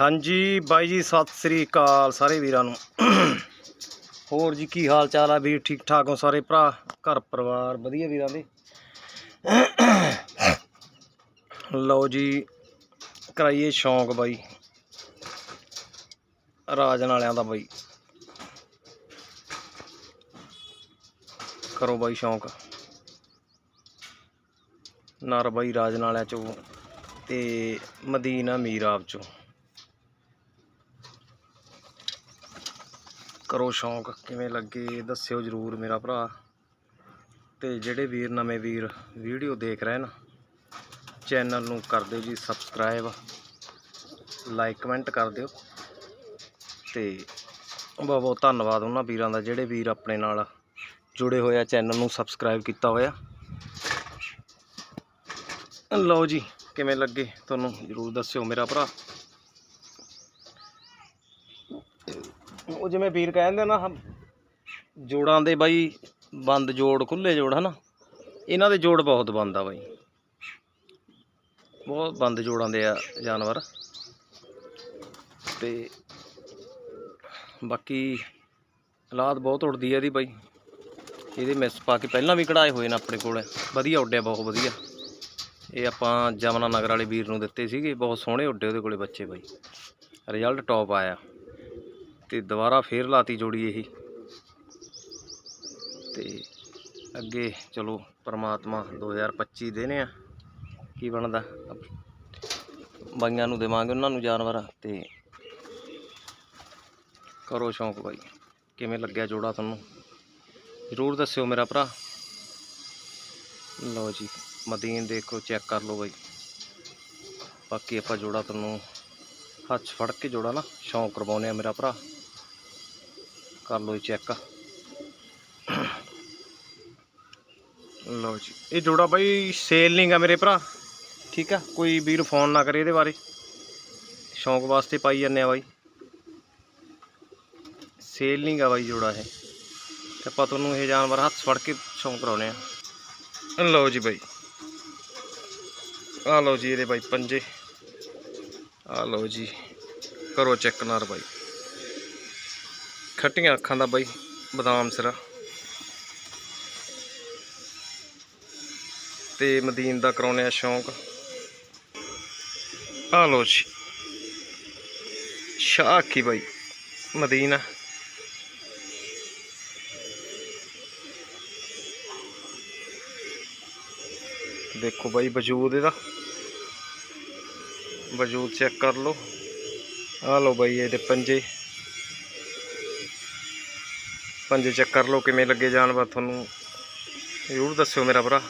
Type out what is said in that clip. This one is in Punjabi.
ਹਾਂਜੀ ਬਾਈ ਜੀ, ਸਤਿ ਸ੍ਰੀ ਅਕਾਲ ਸਾਰੇ ਵੀਰਾਂ ਨੂੰ। ਹੋਰ ਜੀ, ਕੀ ਹਾਲ ਚਾਲ ਆ ਵੀਰ? ਠੀਕ ਠਾਕ ਹੋ ਸਾਰੇ ਭਰਾ? ਘਰ ਪਰਿਵਾਰ ਵਧੀਆ ਵੀਰਾਂ ਦੇ? ਲਓ ਜੀ, ਕਰਾਈਏ ਸ਼ੌਂਕ ਬਾਈ। ਰਾਜਨ ਵਾਲਿਆਂ ਦਾ ਬਾਈ। ਕਰੋ ਬਾਈ ਸ਼ੌਂਕ। ਨਰ ਬਾਈ ਰਾਜਨ ਵਾਲਿਆਂ ਚੋਂ ਤੇ ਮਦੀਨਾ ਮੀਰਾਬ ਚੋਂ। ਕਰੋ ਸ਼ੌਂਕ, ਕਿਵੇਂ ਲੱਗੇ ਦੱਸਿਓ ਜਰੂਰ ਮੇਰਾ ਭਰਾ। ਤੇ ਜਿਹੜੇ ਵੀਰ ਨਵੇਂ ਵੀਰ ਵੀਡੀਓ ਦੇਖ ਰਹੇ ਨਾ, ਚੈਨਲ ਨੂੰ ਕਰ ਦਿਓ ਜੀ ਸਬਸਕ੍ਰਾਈਬ, ਲਾਈਕ, ਕਮੈਂਟ ਕਰ ਦਿਓ। ਤੇ ਬਹੁਤ ਬਹੁਤ ਧੰਨਵਾਦ ਉਹਨਾਂ ਵੀਰਾਂ ਦਾ ਜਿਹੜੇ ਵੀਰ ਆਪਣੇ ਨਾਲ ਜੁੜੇ ਹੋਏ ਆ, ਚੈਨਲ ਨੂੰ ਸਬਸਕ੍ਰਾਈਬ ਕੀਤਾ ਹੋਇਆ। ਲਓ ਜੀ, ਕਿਵੇਂ ਲੱਗੇ? ਤੁਹਾਨੂੰ ਜਰੂਰ ਦੱਸਿਓ ਮੇਰਾ ਭਰਾ। ਉਹ ਜਿਵੇਂ ਵੀਰ ਕਹਿੰਦੇ ਨਾ, ਹਮ ਜੋੜਾਂ ਦੇ ਬਾਈ ਬੰਦ ਜੋੜ ਖੁੱਲੇ ਜੋੜ, ਹਨਾ? ਇਹਨਾਂ ਦੇ ਜੋੜ ਬਹੁਤ ਬੰਦ ਆ ਬਾਈ। ਬਹੁਤ ਬੰਦ ਜੋੜਾਂ ਦੇ ਆ ਜਾਨਵਰ। ਤੇ ਬਾਕੀ ਹਾਲਾਤ ਬਹੁਤ ਉੱਡਦੀ ਆ ਇਹਦੀ ਬਾਈ। ਇਹਦੇ ਮਿਸ ਪਾ ਕੇ ਪਹਿਲਾਂ ਵੀ ਕਢਾਏ ਹੋਏ ਨੇ ਆਪਣੇ ਕੋਲ। ਵਧੀਆ ਉੱਡਿਆ, ਬਹੁਤ ਵਧੀਆ। ਇਹ ਆਪਾਂ ਜਮਨਾ ਨਗਰ ਵਾਲੇ ਵੀਰ ਨੂੰ ਦਿੱਤੇ ਸੀਗੇ। ਬਹੁਤ ਸੋਹਣੇ ਉੱਡੇ ਉਹਦੇ ਕੋਲੇ ਬੱਚੇ ਬਾਈ। ਰਿਜ਼ਲਟ ਟੌਪ ਆਇਆ। ਤੇ ਦੁਬਾਰਾ ਫੇਰ ਲਾਤੀ ਜੋੜੀ ਇਹੀ। ਤੇ ਅੱਗੇ ਚਲੋ ਪ੍ਰਮਾਤਮਾ 2025 ਦੇਣੇ ਆ, ਕੀ ਬਣਦਾ। ਬਾਈਆਂ ਨੂੰ ਦੇਵਾਂਗੇ ਉਹਨਾਂ ਨੂੰ ਜਾਨਵਰ, ਤੇ ਕਰੋ ਸ਼ੌਂਕ ਬਾਈ, ਕਿਵੇਂ ਲੱਗਿਆ ਜੋੜਾ ਤੁਹਾਨੂੰ? ਜ਼ਰੂਰ ਦੱਸਿਓ ਮੇਰਾ ਭਰਾ। ਲਓ ਜੀ, ਮਦੀਨ ਦੇਖੋ, ਚੈੱਕ ਕਰ ਲਓ ਬਾਈ। ਬਾਕੀ ਆਪਾਂ ਜੋੜਾ ਤੁਹਾਨੂੰ ਹੱਥ ਫੜ ਕੇ ਜੋੜਾ ਨਾ, ਸ਼ੌਂਕ ਕਰਵਾਉਨੇ ਆ ਮੇਰਾ ਭਰਾ। ਕਰ ਲਓ ਚੈੱਕ। ਲਓ ਜੀ, ਇਹ ਜੋੜਾ ਬਾਈ ਸੇਲ ਨਹੀਂ ਨਹੀਂਗਾ ਮੇਰੇ ਭਰਾ। ਠੀਕ ਆ, ਕੋਈ ਵੀਰ ਫੋਨ ਨਾ ਕਰੇ ਇਹਦੇ ਬਾਰੇ। ਸ਼ੌਂਕ ਵਾਸਤੇ ਪਾਈ ਜਾਂਦੇ ਆ ਬਾਈ। ਸੇਲ ਨਹੀਂ ਗਾ ਬਾਈ ਜੋੜਾ ਇਹ। ਤੇ ਆਪਾਂ ਤੁਹਾਨੂੰ ਇਹ ਜਾਨਵਰ ਹੱਥ ਫੜ ਕੇ ਸ਼ੌਂਕ ਕਰਾਉਨੇ ਆ। ਲਓ ਜੀ ਬਾਈ। ਆ ਲਓ ਜੀ ਇਹਦੇ ਬਾਈ ਪੰਜੇ। ਆ ਲਓ ਜੀ, ਕਰੋ ਚੈੱਕ ਨਾਰ ਬਾਈ। ਖੱਟੀਆਂ ਅੱਖਾਂ ਦਾ ਬਾਈ, ਬਦਾਮ ਸਿਰਾ। ਤੇ ਮਦੀਨ ਦਾ ਕਰਾਉਨੇ ਆ ਸ਼ੌਂਕ। ਆ ਲਓ ਜੀ ਸ਼ਾਖੀ ਬਾਈ, ਮਦੀਨਾ ਦੇਖੋ ਬਾਈ, ਵਜੂਦ ਇਹਦਾ। ਵਜੂਦ ਚੈੱਕ ਕਰ ਲਓ। ਆ ਲਓ ਬਾਈ ਇਹਦੇ ਪੰਜੇ। ਪੰਜੇ ਚੈੱਕ ਕਰ ਲਓ ਕਿਵੇਂ ਲੱਗੇ ਜਾਨਵਰ ਤੁਹਾਨੂੰ। ਜ਼ਰੂਰ ਦੱਸਿਓ ਮੇਰਾ ਭਰਾ।